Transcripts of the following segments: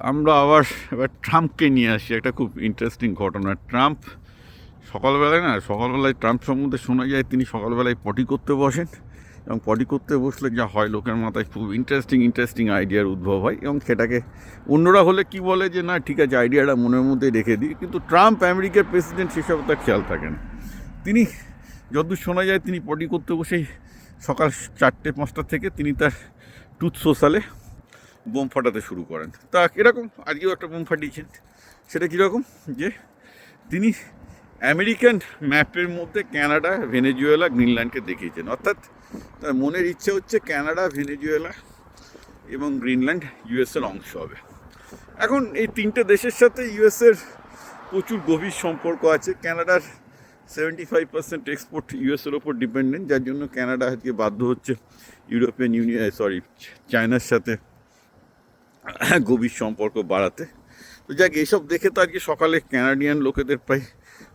আমরা আবার এবার ট্রাম্পকে নিয়ে আসি। একটা খুব ইন্টারেস্টিং ঘটনা। ট্রাম্প সকালবেলায় না, সকালবেলায় ট্রাম্প সম্বন্ধে শোনা যায়, তিনি সকালবেলায় পটি করতে বসেন এবং পটি করতে বসলে যা হয় লোকের মাথায় খুব ইন্টারেস্টিং ইন্টারেস্টিং আইডিয়ার উদ্ভব হয় এবং সেটাকে অন্যরা হলে কি বলে যে, না, ঠিক আছে আইডিয়াটা মনের মধ্যে রেখে দিই। কিন্তু ট্রাম্প আমেরিকার প্রেসিডেন্ট সেসব তার খেয়াল থাকে না। তিনি যতদূর শোনা যায়, তিনি পটি করতে বসেই সকাল চারটে, পাঁচটা থেকে তিনি তার টুথ সোশ্যালে বোম ফাটাতে শুরু করেন। তা এরকম আজকেও একটা বোম ফাটিয়েছেন। সেটা কীরকম? যে তিনি আমেরিকান ম্যাপের মধ্যে কানাডা ভেনেজুয়েলা, গ্রিনল্যান্ডকে দেখিয়েছেন। অর্থাৎ তার মনের ইচ্ছে হচ্ছে কানাডা ভেনেজুয়েলা এবং গ্রিনল্যান্ড ইউএসের অংশ হবে। এখন এই তিনটে দেশের সাথে ইউএসের প্রচুর গভীর সম্পর্ক আছে। কানাডার সেভেন্টি ফাইভ পার্সেন্ট এক্সপোর্ট ইউএসের ওপর ডিপেন্ডেন্ট, যার জন্য কানাডা আজকে বাধ্য হচ্ছে ইউরোপিয়ান ইউনিয়ন, সরি, চায়নার সাথে গভীর সম্পর্ক বাড়াতে। তো যাক এইসব দেখে তো আজকে সকালে ক্যানাডিয়ান লোকেদের প্রায়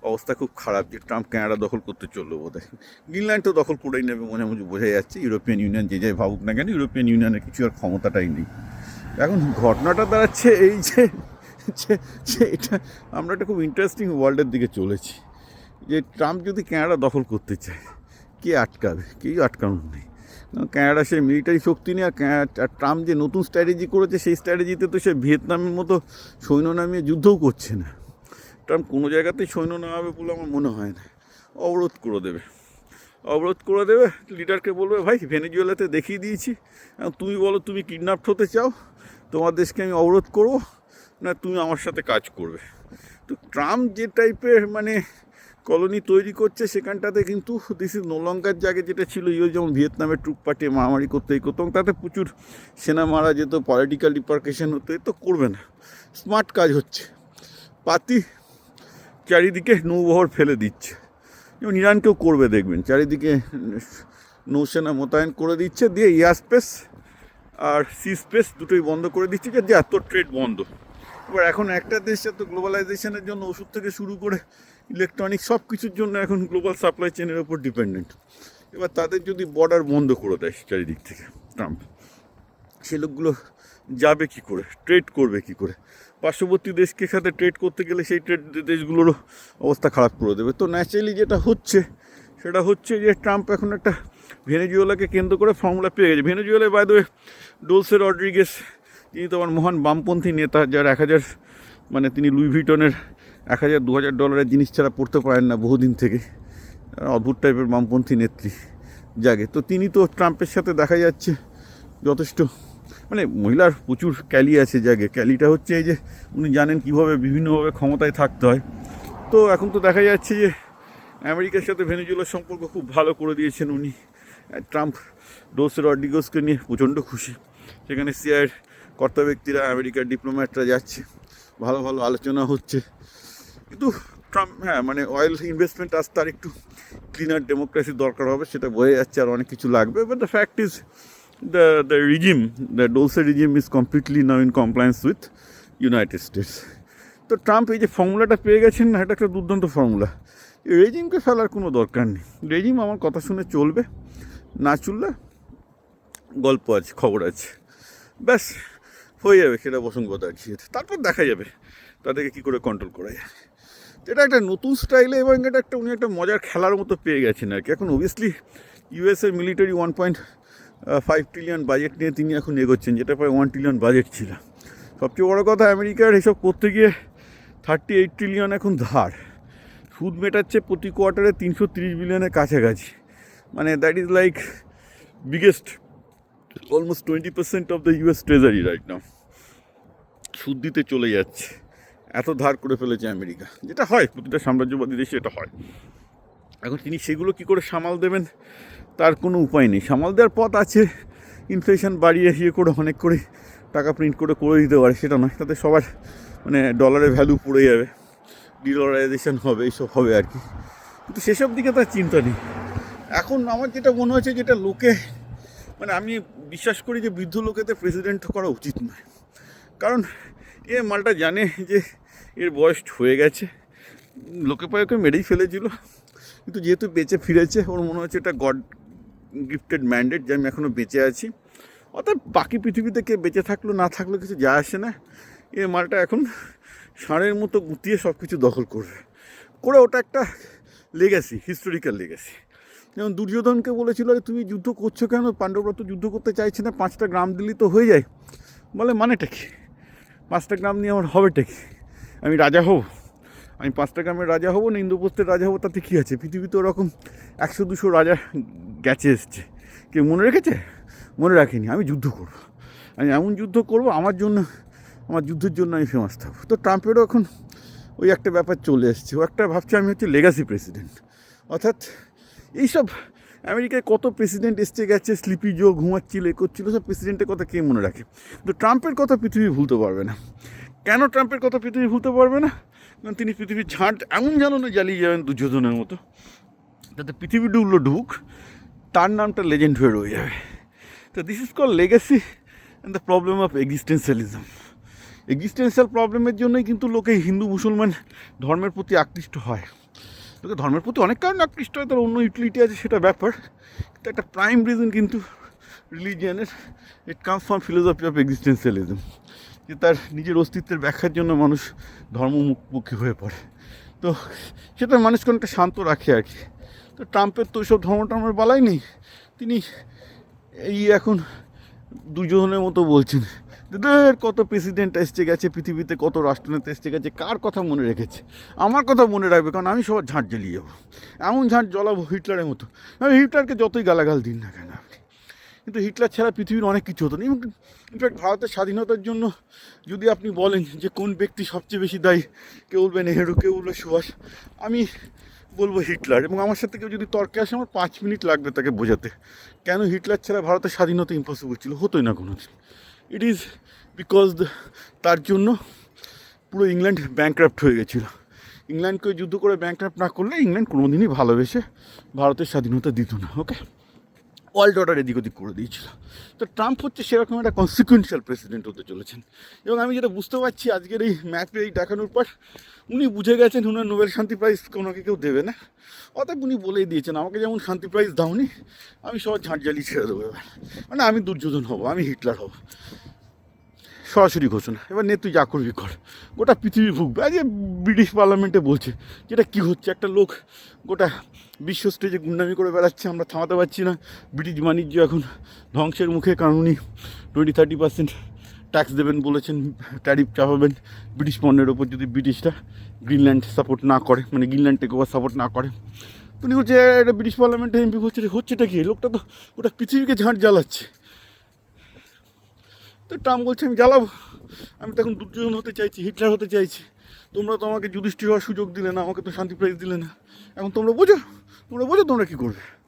অবস্থা খুব খারাপ। যে ট্রাম্প কানাডা দখল করতে চলল বোধ হয় গ্রিনল্যান্ড তো দখল করেই নেবে মনে মনে বোঝা যাচ্ছে। ইউরোপিয়ান ইউনিয়ন যে যাই ভাবুক না কেন ইউরোপিয়ান ইউনিয়নের কিছু আর ক্ষমতাটাই নেই। এখন ঘটনাটা দাঁড়াচ্ছে এই যে যে এটা আমরা একটা খুব ইন্টারেস্টিং ওয়ার্ল্ডের দিকে চলেছি। যে ট্রাম্প যদি কানাডা দখল করতে চায়, কে আটকাবে? কেউ আটকানোর নেই। কারণ কানাডা সে মিলিটারি শক্তি নিয়ে আর ট্রাম্প যে নতুন স্ট্র্যাটেজি করেছে, সেই স্ট্র্যাটেজিতে তো সে ভিয়েতনামের মতো সৈন্য নামিয়ে যুদ্ধও করছে না। ট্রাম্প কোনো জায়গাতেই সৈন্য নামাবে বলে আমার মনে হয় না। অবরোধ করে দেবে। অবরোধ করে দেবে। লিডারকে বলবে, ভাই, ভেনেজুয়েলাতে দেখিয়ে দিয়েছি। তুমি বলো, তুমি কিডন্যাপ হতে চাও? তোমার দেশকে আমি অবরোধ করব? না, তুমি আমার সাথে কাজ করবে। তো ট্রাম্প যে টাইপের মানে কলোনি তৈরি করছে সেখানটাতে কিন্তু দিস ইজ নোলঙ্কার জায়গায় যেটা ছিল ইয়ে যেমন ভিয়েতনামের ট্রুপ পাঠিয়ে মারামারি করতে এই করতো তাতে প্রচুর সেনা মারা যেত পলিটিক্যাল ডিপার্কেশন হতো তো করবে না। স্মার্ট কাজ হচ্ছে। পাতি চারিদিকে নৌবহর ফেলে দিচ্ছে। যেমন ইরানকেও করবে, দেখবেন, চারিদিকে নৌসেনা মোতায়েন করে দিচ্ছে, দিয়ে এয়ার স্পেস আর সি স্পেস দুটোই বন্ধ করে দিচ্ছে, যে এত ট্রেড বন্ধ। এবার এখন একটা দেশে তো গ্লোবালাইজেশনের জন্য ওষুধ থেকে শুরু করে ইলেকট্রনিক সব কিছুর জন্য এখন গ্লোবাল সাপ্লাই চেনের ওপর ডিপেন্ডেন্ট এবার তাদের যদি বর্ডার বন্ধ করে দেয় চারিদিক থেকে ট্রাম্প সে লোকগুলো যাবে কি করে? ট্রেড করবে কি করে? পার্শ্ববর্তী দেশকে সাথে ট্রেড করতে গেলে সেই ট্রেড দেশগুলোরও অবস্থা খারাপ করে দেবে। তো ন্যাচারালি যেটা হচ্ছে, সেটা হচ্ছে যে ট্রাম্প এখন একটা ভেনেজুয়েলাকে কেন্দ্র করে ফর্মুলা পেয়ে গেছে। ভেনেজুয়েলায় বাই ডোলসের ডোলসে রড্রিগেস তিনি তো আমার মহান বামপন্থী নেতা, যার এক হাজার মানে তিনি লুই ভিটনের এক হাজার, দু হাজার ডলারের জিনিস ছাড়া পড়তে পারেন না বহুদিন থেকে। অদ্ভুত টাইপের বামপন্থী নেত্রী জাগে। তো তিনি তো ট্রাম্পের সাথে দেখা যাচ্ছে যথেষ্ট মানে মহিলার প্রচুর ক্যালি আছে জাগে। ক্যালিটা হচ্ছে এই যে, উনি জানেন কীভাবে বিভিন্নভাবে ক্ষমতায় থাকতে হয়। তো এখন তো দেখা যাচ্ছে যে, আমেরিকার সাথে ভেনেজুয়েলার সম্পর্ক খুব ভালো করে দিয়েছেন উনি। ট্রাম্প ডোস রড্রিগোসকে নিয়ে প্রচণ্ড খুশি। সেখানে সিআইয়ের কর্তা ব্যক্তিরা আমেরিকার ডিপ্লোম্যাটরা যাচ্ছে, ভালো ভালো আলোচনা হচ্ছে। কিন্তু ট্রাম্প হ্যাঁ মানে অয়েল ইনভেস্টমেন্ট আসতে আর একটু ক্লিনার ডেমোক্রেসি দরকার হবে সেটা বোঝা যাচ্ছে আর অনেক কিছু লাগবে। But the fact is the the regime the dolce regime is completely now in compliance with United States তো ট্রাম্প এই যে ফর্মুলাটা পেয়ে গেছেন না এটা একটা দুর্দান্ত ফর্মুলা রেজিমকে ফেলার কোনো দরকার নেই। রেজিম আমার কথা শুনে চলবে, না চললে গল্প আছে, খবর আছে। ব্যাস হয়ে যাবে সেটা বসঙ্গত আর কি তারপর দেখা যাবে তাদেরকে কী করে কন্ট্রোল করা যায়। এটা একটা নতুন স্টাইলে এবং এটা একটা উনি একটা মজার খেলার মতো পেয়ে গেছেন আর কি। এখন অবভিয়াসলি ইউএসের military one point five trillion budget নিয়ে তিনি এখন এগোচ্ছেন, যেটা প্রায় ওয়ান ট্রিলিয়ন বাজেট ছিল। সবচেয়ে বড় কথা, আমেরিকার এসব করতে গিয়ে থার্টি এইট ট্রিলিয়ন এখন ধার। সুদ মেটাচ্ছে প্রতি কোয়ার্টারে তিনশো তিরিশ বিলিয়নের কাছাকাছি। মানে that is like biggest almost twenty percent of the US treasury right now সুদ দিতে চলে যাচ্ছে। এত ধার করে ফেলেছে আমেরিকা। যেটা হয়, প্রতিটা সাম্রাজ্যবাদী দেশে এটা হয়। এখন তিনি সেগুলো কি করে সামাল দেবেন, তার কোনো উপায় নেই। সামাল দেওয়ার পথ আছে। ইনফ্লেশন বাড়িয়ে ইয়ে করে, অনেক করে টাকা প্রিন্ট করে করে দিতে পারে, সেটা নয়। তাতে সবার মানে ডলারের ভ্যালু পড়ে যাবে। ডিডলারাইজেশন হবে, এইসব হবে আর কি। কিন্তু সেসব দিকে তার চিন্তা নেই। এখন আমার যেটা মনে হচ্ছে যেটা লোকে মানে আমি বিশ্বাস করি যে বৃদ্ধ লোকেদের প্রেসিডেন্ট করা উচিত নয়। কারণ এ মালটা জানে যে এর বয়স হয়ে গেছে। লোকে পায়ে ওকে মেরেই ফেলেছিল। কিন্তু যেহেতু বেঁচে ফিরেছে, ওর মনে হচ্ছে এটা গড গিফটেড ম্যান্ডেট যে আমি এখনও বেঁচে আছি। অর্থাৎ বাকি পৃথিবীতে কে বেঁচে থাকল, না থাকল কিছু যায় আসে না। এ মালটা এখন ষাঁড়ের মতো গুতিয়ে সব কিছু দখল করবে। করে ওটা একটা লেগেসি হিস্টোরিক্যাল লেগেসি যেমন দুর্যোধনকে বলেছিল "আরে তুমি যুদ্ধ করছ কেন? পাণ্ডবরা তো যুদ্ধ করতে চাইছে না, পাঁচটা গ্রাম দিলেই তো হয়ে যায়। বলে মানেটা কি? পাঁচটা গ্রাম নিয়ে আমার হবেটা কি? আমি রাজা হব। আমি পাঁচটা গ্রামের রাজা হব না ইন্দ্রপ্রস্থের রাজা হব, তাতে কী আছে? পৃথিবীতে ওরকম একশো দুশো রাজা গেছে এসছে। কেউ মনে রেখেছে? মনে রাখিনি। আমি যুদ্ধ করব। আমি এমন যুদ্ধ করব, আমার জন্য, আমার যুদ্ধের জন্য আমি ফেমাস থাকব। তো ট্রাম্পেরও এখন ওই একটা ব্যাপার চলে এসছে। ও একটা ভাবছে, আমি হচ্ছে লেগাসি প্রেসিডেন্ট অর্থাৎ এইসব আমেরিকায় কত প্রেসিডেন্ট এসছে, গেছে স্লিপি জো ঘুমাচ্ছিল, এ করছিল, সব প্রেসিডেন্টের কথা কে মনে রাখে? কিন্তু ট্রাম্পের কথা পৃথিবী ভুলতে পারবে না। কেন ট্রাম্পের কথা পৃথিবী ভুলতে পারবে না? কারণ তিনি পৃথিবীর ঝাঁট এমন জানানো জ্বালিয়ে যাবেন দুর্যোধনের মতো, যাতে পৃথিবী ডুবলো ঢুক তার নামটা লেজেন্ড হয়ে রয়ে যাবে। তো this is call legacy and the problem of existentialism existential প্রবলেমের জন্যই কিন্তু লোকে হিন্দু, মুসলমান ধর্মের প্রতি আকৃষ্ট হয়। লোকে ধর্মের প্রতি অনেক কারণে আকৃষ্ট হয়, তার অন্য ইউটিলিটি আছে, সেটা ব্যাপার। কিন্তু একটা প্রাইম রিজন কিন্তু রিলিজিয়ানের it comes from philosophy of existentialism যে তার নিজের অস্তিত্বের ব্যাখ্যার জন্য মানুষ ধর্মমুখী হয়ে পড়ে। তো সেটা মানুষকে অনেকটা শান্ত রাখে আর কি। তো ট্রাম্পের তো ওইসব ধর্ম টর্মের বালাই নেই, তিনি এই এখন দুজনের মতো বলছেন। দের কত প্রেসিডেন্ট এসছে গেছে, পৃথিবীতে কত রাষ্ট্রনেতা এসছে গেছে, কার কথা মনে রেখেছে? আমার কথা মনে রাখবে, কারণ আমি সবার ঝাঁট জ্বালিয়ে যাব এমন ঝাঁট জ্বলাবো হিটলারের মতো। আমি হিটলারকে যতই গালাগাল দিন না কেন, কিন্তু হিটলার ছাড়া পৃথিবীর অনেক কিছু হতো না। ইনফ্যাক্ট ভারতের স্বাধীনতার জন্য যদি আপনি বলেন যে কোন ব্যক্তি সবচেয়ে বেশি দায়ী কেউ বলবে নেহেরু কেউ বলবে সুভাষ, আমি বলব হিটলার। এবং আমার সাথে কেউ যদি তর্কে আসে, আমার পাঁচ মিনিট লাগবে তাকে বোঝাতে। কেন হিটলার ছাড়া ভারতের স্বাধীনতা ইম্পসিবল ছিল? হতোই না কোনো দিন ইট ইজ বিকজ তার জন্য পুরো ইংল্যান্ড ব্যাঙ্ক্রাফ্ট হয়ে গেছিল। ইংল্যান্ডকে যুদ্ধ করে ব্যাঙ্ক্রাফ্ট না করলে ইংল্যান্ড কোনোদিনই ভালোবেসে ভারতের স্বাধীনতা দিত না ওকে ওয়ার্ল্ড অর্ডার এদিক ওদিক করে দিয়েছিল। তো ট্রাম্প হচ্ছে সেরকম একটা কনসিকুয়েন্সিয়াল প্রেসিডেন্ট হতে চলেছেন। এবং আমি যেটা বুঝতে পারছি আজকের এই ম্যাপে এই দেখানোর পর, উনি বুঝে গেছেন উনার নোবেল শান্তি প্রাইজ কোনোকে কেউ দেবে না। অতএব উনি বলেই দিয়েছেন, আমাকে যেমন শান্তি প্রাইজ দাওনি, আমি সবার ঝাঁট জ্বালিয়ে ছেড়ে দেবো এবার। মানে আমি দুর্যোধন হব, আমি হিটলার হব। সরাসরি ঘোষণা, এবার নে তুই যা করবি কর। গোটা পৃথিবী ভুগবে। আজ এ ব্রিটিশ পার্লামেন্টে বলছে, যেটা কী হচ্ছে, একটা লোক গোটা বিশ্ব স্টেজে গুন্ডামি করে বেড়াচ্ছে, আমরা থামাতে পারছি না। ব্রিটিশ বাণিজ্য এখন ধ্বংসের মুখে কারণ উনি টোয়েন্টি থার্টি পার্সেন্ট ট্যাক্স দেবেন বলেছেন ট্যারিফ চাপাবেন। ব্রিটিশ পণ্যের ওপর যদি ব্রিটিশরা গ্রিনল্যান্ড সাপোর্ট না করে মানে গ্রিনল্যান্ড ওভার সাপোর্ট না করে উনি বলছে এটা ব্রিটিশ পার্লামেন্টে এমপি হচ্ছে, হচ্ছেটা কি? লোকটা তো ওটা পৃথিবীকে ঝাঁট জ্বালাচ্ছে। তো ট্রাম্প বলছে, আমি জ্বালাবো। আমি তখন দুর্যোধন হতে চাইছি হিটলার হতে চাইছি। তোমরা তো আমাকে যুধিষ্ঠির হওয়ার সুযোগ দিলে না, আমাকে তো শান্তি প্রাইজ দিলে না। এখন তোমরা বোঝো। তোমরা বোঝো তোমরা কী করবে?